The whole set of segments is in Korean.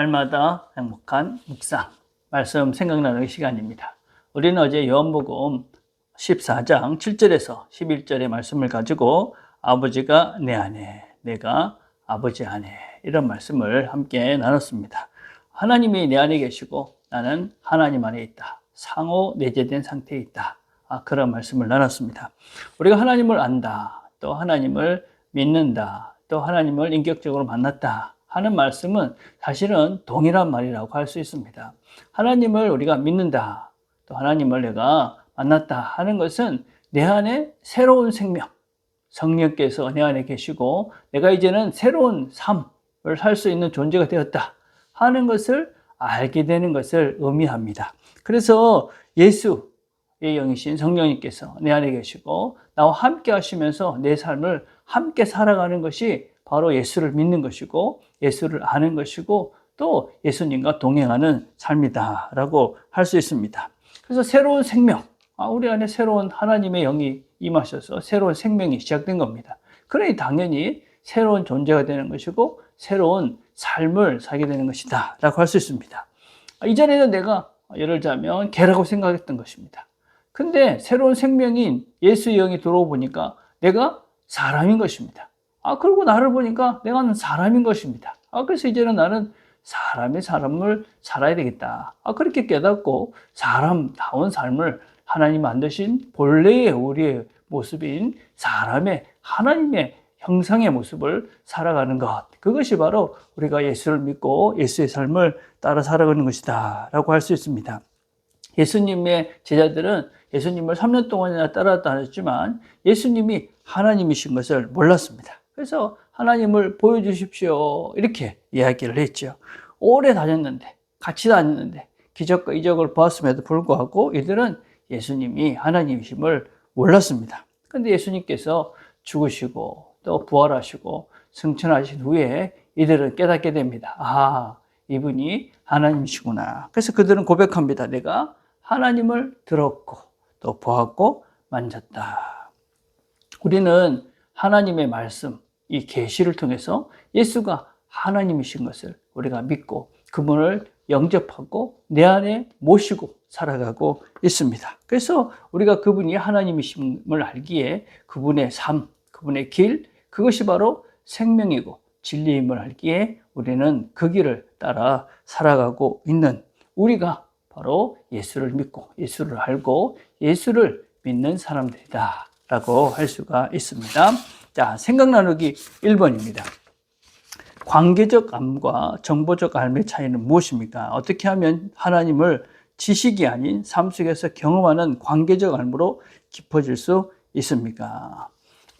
날마다 행복한 묵상 말씀 생각나는 시간입니다. 우리는 어제 요한복음 14장 7절에서 11절의 말씀을 가지고 아버지가 내 안에 내가 아버지 안에 이런 말씀을 함께 나눴습니다. 하나님이 내 안에 계시고 나는 하나님 안에 있다. 상호 내재된 상태에 있다. 아, 그런 말씀을 나눴습니다. 우리가 하나님을 안다. 또 하나님을 믿는다. 또 하나님을 인격적으로 만났다. 하는 말씀은 사실은 동일한 말이라고 할 수 있습니다. 하나님을 우리가 믿는다. 또 하나님을 내가 만났다 하는 것은 내 안에 새로운 생명, 성령께서 내 안에 계시고 내가 이제는 새로운 삶을 살 수 있는 존재가 되었다 하는 것을 알게 되는 것을 의미합니다. 그래서 예수의 영이신 성령님께서 내 안에 계시고 나와 함께 하시면서 내 삶을 함께 살아가는 것이 바로 예수를 믿는 것이고 예수를 아는 것이고 또 예수님과 동행하는 삶이다라고 할 수 있습니다. 그래서 새로운 생명, 아, 우리 안에 새로운 하나님의 영이 임하셔서 새로운 생명이 시작된 겁니다. 그러니 당연히 새로운 존재가 되는 것이고 새로운 삶을 살게 되는 것이다 라고 할 수 있습니다. 아, 이전에는 내가 예를 들자면 개라고 생각했던 것입니다. 근데 새로운 생명인 예수의 영이 들어오니까 내가 사람인 것입니다. 아, 그리고 나를 보니까 내가 사람인 것입니다. 아, 그래서 이제는 나는 사람의 사람을 살아야 되겠다. 아, 그렇게 깨닫고 사람다운 삶을 하나님 만드신 본래의 우리의 모습인 사람의 하나님의 형상의 모습을 살아가는 것. 그것이 바로 우리가 예수를 믿고 예수의 삶을 따라 살아가는 것이다. 라고 할 수 있습니다. 예수님의 제자들은 예수님을 3년 동안이나 따라다 했지만 예수님이 하나님이신 것을 몰랐습니다. 그래서 하나님을 보여주십시오. 이렇게 이야기를 했죠. 오래 다녔는데, 같이 다녔는데, 기적과 이적을 보았음에도 불구하고 이들은 예수님이 하나님이심을 몰랐습니다. 근데 예수님께서 죽으시고 또 부활하시고 승천하신 후에 이들은 깨닫게 됩니다. 아, 이분이 하나님이시구나. 그래서 그들은 고백합니다. 내가 하나님을 들었고 또 보았고 만졌다. 우리는 하나님의 말씀, 이 계시를 통해서 예수가 하나님이신 것을 우리가 믿고 그분을 영접하고 내 안에 모시고 살아가고 있습니다. 그래서 우리가 그분이 하나님이심을 알기에 그분의 삶, 그분의 길, 그것이 바로 생명이고 진리임을 알기에 우리는 그 길을 따라 살아가고 있는 우리가 바로 예수를 믿고 예수를 알고 예수를 믿는 사람들이다. 라고 할 수가 있습니다. 자, 생각 나누기 1번입니다. 관계적 암과 정보적 암의 차이는 무엇입니까? 어떻게 하면 하나님을 지식이 아닌 삶 속에서 경험하는 관계적 암으로 깊어질 수 있습니까?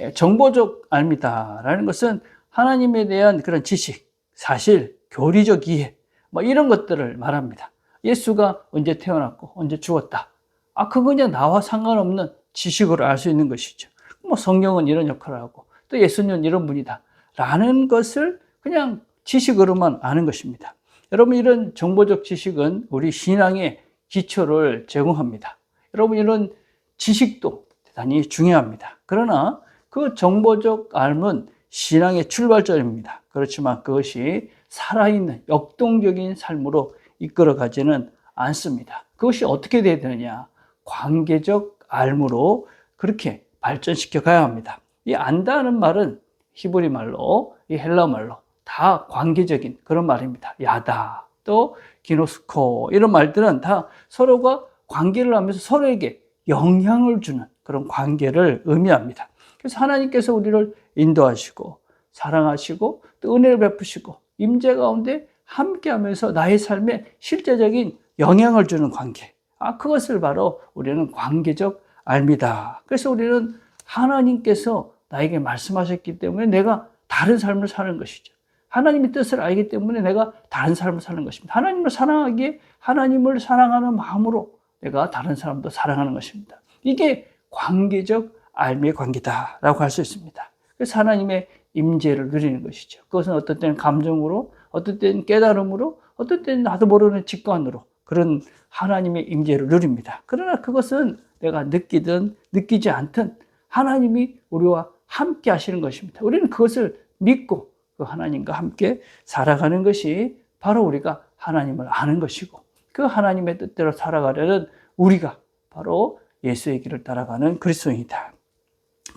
예, 정보적 암이다라는 것은 하나님에 대한 그런 지식, 사실, 교리적 이해, 뭐 이런 것들을 말합니다. 예수가 언제 태어났고 언제 죽었다. 아, 그거 그냥 나와 상관없는 지식으로 알 수 있는 것이죠. 뭐 성경은 이런 역할을 하고 또 예수님은 이런 분이다. 라는 것을 그냥 지식으로만 아는 것입니다. 여러분 이런 정보적 지식은 우리 신앙의 기초를 제공합니다. 여러분 이런 지식도 대단히 중요합니다. 그러나 그 정보적 알은 신앙의 출발점입니다. 그렇지만 그것이 살아있는 역동적인 삶으로 이끌어 가지는 않습니다. 그것이 어떻게 되야 되느냐? 관계적 알무로 그렇게 발전시켜 가야 합니다. 이 안다는 말은 히브리 말로, 이 헬라 말로 다 관계적인 그런 말입니다. 야다, 또 기노스코 이런 말들은 다 서로가 관계를 하면서 서로에게 영향을 주는 그런 관계를 의미합니다. 그래서 하나님께서 우리를 인도하시고 사랑하시고 또 은혜를 베푸시고 임재 가운데 함께하면서 나의 삶에 실제적인 영향을 주는 관계. 아 그것을 바로 우리는 관계적 알미다. 그래서 우리는 하나님께서 나에게 말씀하셨기 때문에 내가 다른 삶을 사는 것이죠. 하나님의 뜻을 알기 때문에 내가 다른 삶을 사는 것입니다. 하나님을 사랑하기에 하나님을 사랑하는 마음으로 내가 다른 사람도 사랑하는 것입니다. 이게 관계적 알미의 관계다라고 할 수 있습니다. 그래서 하나님의 임재를 누리는 것이죠. 그것은 어떤 때는 감정으로, 어떤 때는 깨달음으로, 어떤 때는 나도 모르는 직관으로 그런 하나님의 임재를 누립니다. 그러나 그것은 내가 느끼든 느끼지 않든 하나님이 우리와 함께 하시는 것입니다. 우리는 그것을 믿고 그 하나님과 함께 살아가는 것이 바로 우리가 하나님을 아는 것이고 그 하나님의 뜻대로 살아가려는 우리가 바로 예수의 길을 따라가는 그리스도인이다.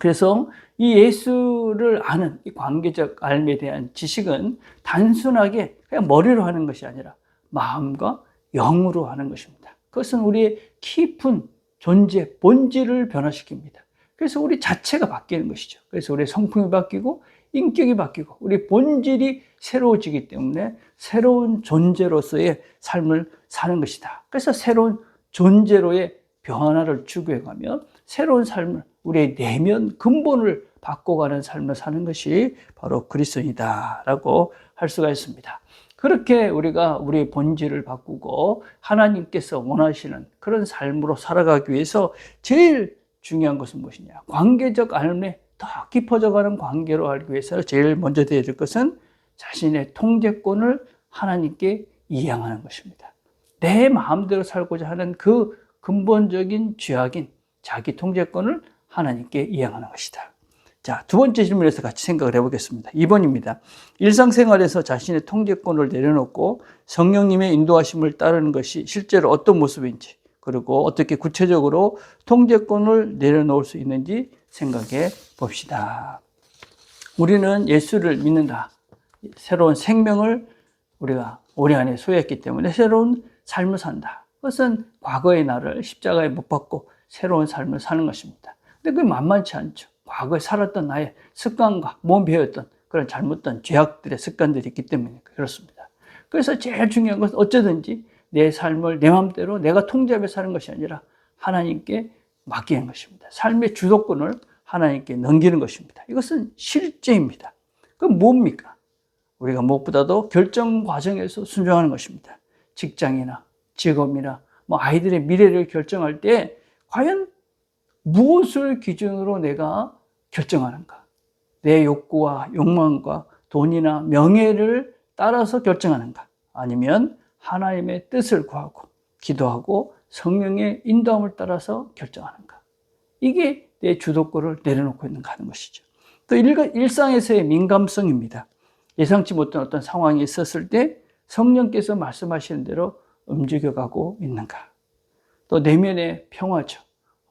그래서 이 예수를 아는 이 관계적 알에 대한 지식은 단순하게 그냥 머리로 하는 것이 아니라 마음과 영으로 하는 것입니다. 그것은 우리의 깊은 존재, 본질을 변화시킵니다. 그래서 우리 자체가 바뀌는 것이죠. 그래서 우리의 성품이 바뀌고 인격이 바뀌고 우리 본질이 새로워지기 때문에 새로운 존재로서의 삶을 사는 것이다. 그래서 새로운 존재로의 변화를 추구해가며 새로운 삶을 우리의 내면 근본을 바꿔가는 삶을 사는 것이 바로 그리스도이다라고 할 수가 있습니다. 그렇게 우리가 우리의 본질을 바꾸고 하나님께서 원하시는 그런 삶으로 살아가기 위해서 제일 중요한 것은 무엇이냐? 관계적 알매 더 깊어져가는 관계로 알기 위해서 제일 먼저 되어야 될 것은 자신의 통제권을 하나님께 이양하는 것입니다. 내 마음대로 살고자 하는 그 근본적인 죄악인 자기 통제권을 하나님께 이양하는 것이다. 자, 두 번째 질문에서 같이 생각을 해보겠습니다. 2번입니다. 일상생활에서 자신의 통제권을 내려놓고 성령님의 인도하심을 따르는 것이 실제로 어떤 모습인지, 그리고 어떻게 구체적으로 통제권을 내려놓을 수 있는지 생각해 봅시다. 우리는 예수를 믿는다. 새로운 생명을 우리가 우리 안에 소유했기 때문에 새로운 삶을 산다. 그것은 과거의 나를 십자가에 못 박고 새로운 삶을 사는 것입니다. 근데 그게 만만치 않죠. 과거에 살았던 나의 습관과 몸 배웠던 그런 잘못된 죄악들의 습관들이 있기 때문에 그렇습니다. 그래서 제일 중요한 것은 어쩌든지 내 삶을 내 마음대로 내가 통제하며 사는 것이 아니라 하나님께 맡기는 것입니다. 삶의 주도권을 하나님께 넘기는 것입니다. 이것은 실제입니다. 그럼 뭡니까? 우리가 무엇보다도 결정 과정에서 순종하는 것입니다. 직장이나 직업이나 뭐 아이들의 미래를 결정할 때 과연 무엇을 기준으로 내가 결정하는가? 내 욕구와 욕망과 돈이나 명예를 따라서 결정하는가? 아니면 하나님의 뜻을 구하고 기도하고 성령의 인도함을 따라서 결정하는가? 이게 내 주도권을 내려놓고 있는가 하는 것이죠. 또 일상에서의 민감성입니다. 예상치 못한 어떤 상황이 있었을 때 성령께서 말씀하시는 대로 움직여가고 있는가? 또 내면의 평화죠.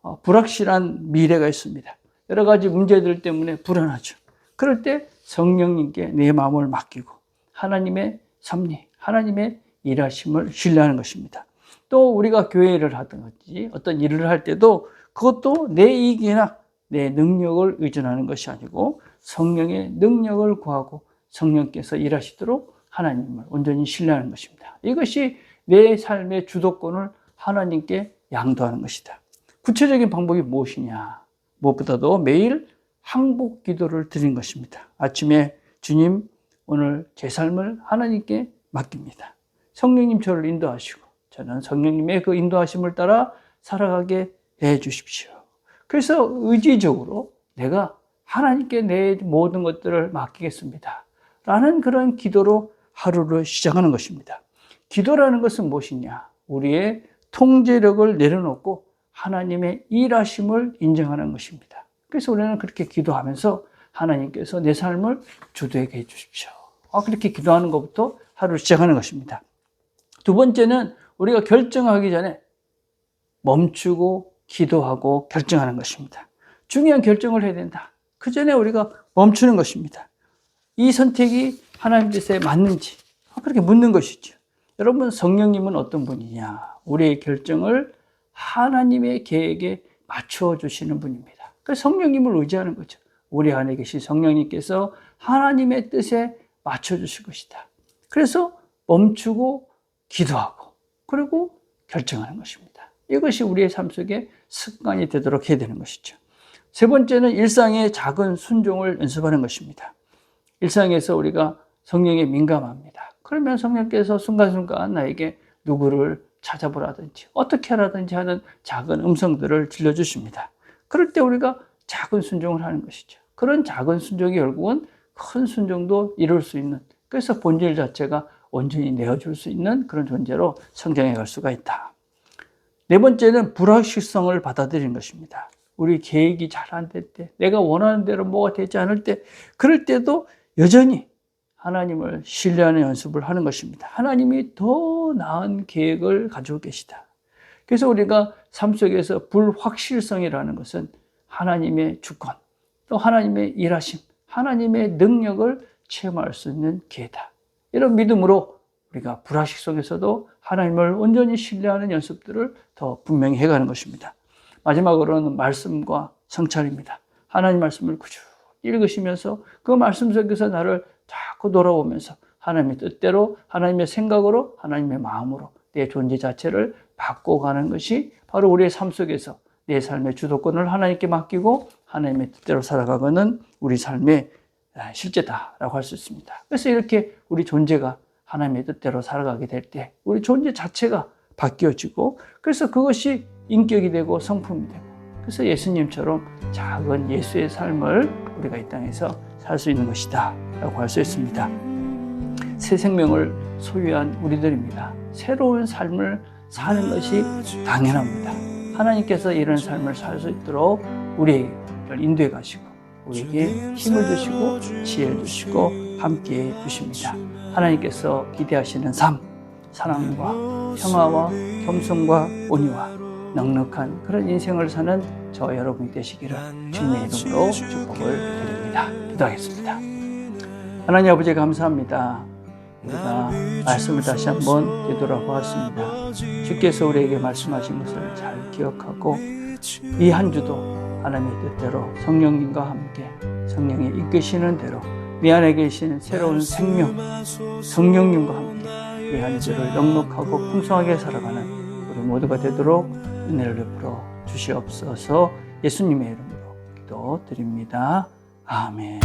어, 불확실한 미래가 있습니다. 여러 가지 문제들 때문에 불안하죠. 그럴 때 성령님께 내 마음을 맡기고 하나님의 섭리, 하나님의 일하심을 신뢰하는 것입니다. 또 우리가 교회를 하든지 어떤 일을 할 때도 그것도 내 이익이나 내 능력을 의존하는 것이 아니고 성령의 능력을 구하고 성령께서 일하시도록 하나님을 온전히 신뢰하는 것입니다. 이것이 내 삶의 주도권을 하나님께 양도하는 것이다. 구체적인 방법이 무엇이냐? 무엇보다도 매일 항복 기도를 드린 것입니다. 아침에 주님, 오늘 제 삶을 하나님께 맡깁니다. 성령님 저를 인도하시고 저는 성령님의 그 인도하심을 따라 살아가게 해 주십시오. 그래서 의지적으로 내가 하나님께 내 모든 것들을 맡기겠습니다. 라는 그런 기도로 하루를 시작하는 것입니다. 기도라는 것은 무엇이냐? 우리의 통제력을 내려놓고 하나님의 일하심을 인정하는 것입니다. 그래서 우리는 그렇게 기도하면서 하나님께서 내 삶을 주도하게 해 주십시오. 아, 그렇게 기도하는 것부터 하루를 시작하는 것입니다. 두 번째는 우리가 결정하기 전에 멈추고 기도하고 결정하는 것입니다. 중요한 결정을 해야 된다. 그 전에 우리가 멈추는 것입니다. 이 선택이 하나님 뜻에 맞는지 그렇게 묻는 것이죠. 여러분 성령님은 어떤 분이냐? 우리의 결정을 하나님의 계획에 맞춰 주시는 분입니다. 그 성령님을 의지하는 거죠. 우리 안에 계신 성령님께서 하나님의 뜻에 맞춰 주실 것이다. 그래서 멈추고 기도하고 그리고 결정하는 것입니다. 이것이 우리의 삶 속에 습관이 되도록 해야 되는 것이죠. 세 번째는 일상의 작은 순종을 연습하는 것입니다. 일상에서 우리가 성령에 민감합니다. 그러면 성령께서 순간순간 나에게 누구를 찾아보라든지 어떻게 하라든지 하는 작은 음성들을 들려주십니다. 그럴 때 우리가 작은 순종을 하는 것이죠. 그런 작은 순종이 결국은 큰 순종도 이룰 수 있는 그래서 본질 자체가 온전히 내어줄 수 있는 그런 존재로 성장해 갈 수가 있다. 네 번째는 불확실성을 받아들이는 것입니다. 우리 계획이 잘 안 될 때, 내가 원하는 대로 뭐가 되지 않을 때, 그럴 때도 여전히 하나님을 신뢰하는 연습을 하는 것입니다. 하나님이 더 나은 계획을 가지고 계시다. 그래서 우리가 삶 속에서 불확실성이라는 것은 하나님의 주권, 또 하나님의 일하심, 하나님의 능력을 체험할 수 있는 기회다. 이런 믿음으로 우리가 불확실 속에서도 하나님을 온전히 신뢰하는 연습들을 더 분명히 해가는 것입니다. 마지막으로는 말씀과 성찰입니다. 하나님 말씀을 꾸준히 읽으시면서 그 말씀 속에서 나를 자꾸 돌아보면서 하나님의 뜻대로, 하나님의 생각으로, 하나님의 마음으로 내 존재 자체를 바꿔가는 것이 바로 우리의 삶 속에서 내 삶의 주도권을 하나님께 맡기고 하나님의 뜻대로 살아가는 우리 삶의 실제다라고 할 수 있습니다. 그래서 이렇게 우리 존재가 하나님의 뜻대로 살아가게 될 때 우리 존재 자체가 바뀌어지고 그래서 그것이 인격이 되고 성품이 되고 그래서 예수님처럼 작은 예수의 삶을 우리가 이 땅에서 살 수 있는 것이다 라고 할 수 있습니다. 새 생명을 소유한 우리들입니다. 새로운 삶을 사는 것이 당연합니다. 하나님께서 이런 삶을 살 수 있도록 우리를 인도해 가시고 우리에게 힘을 주시고 지혜를 주시고 함께 주십니다. 하나님께서 기대하시는 삶, 사랑과 평화와 겸손과 온유와 넉넉한 그런 인생을 사는 저 여러분이 되시기를 주님의 이름으로 축복을 드립니다. 기도하겠습니다. 하나님 아버지 감사합니다. 우리가 말씀을 다시 한번 되돌아보았습니다. 주께서 우리에게 말씀하신 것을 잘 기억하고 이 한 주도 하나님의 뜻대로 성령님과 함께 성령이 이끄시는 대로 미 안에 계신 새로운 생명 성령님과 함께 이 한 주를 넉넉하고 풍성하게 살아가는 우리 모두가 되도록 은혜를 베풀어 주시옵소서 예수님의 이름으로 기도드립니다. 아멘.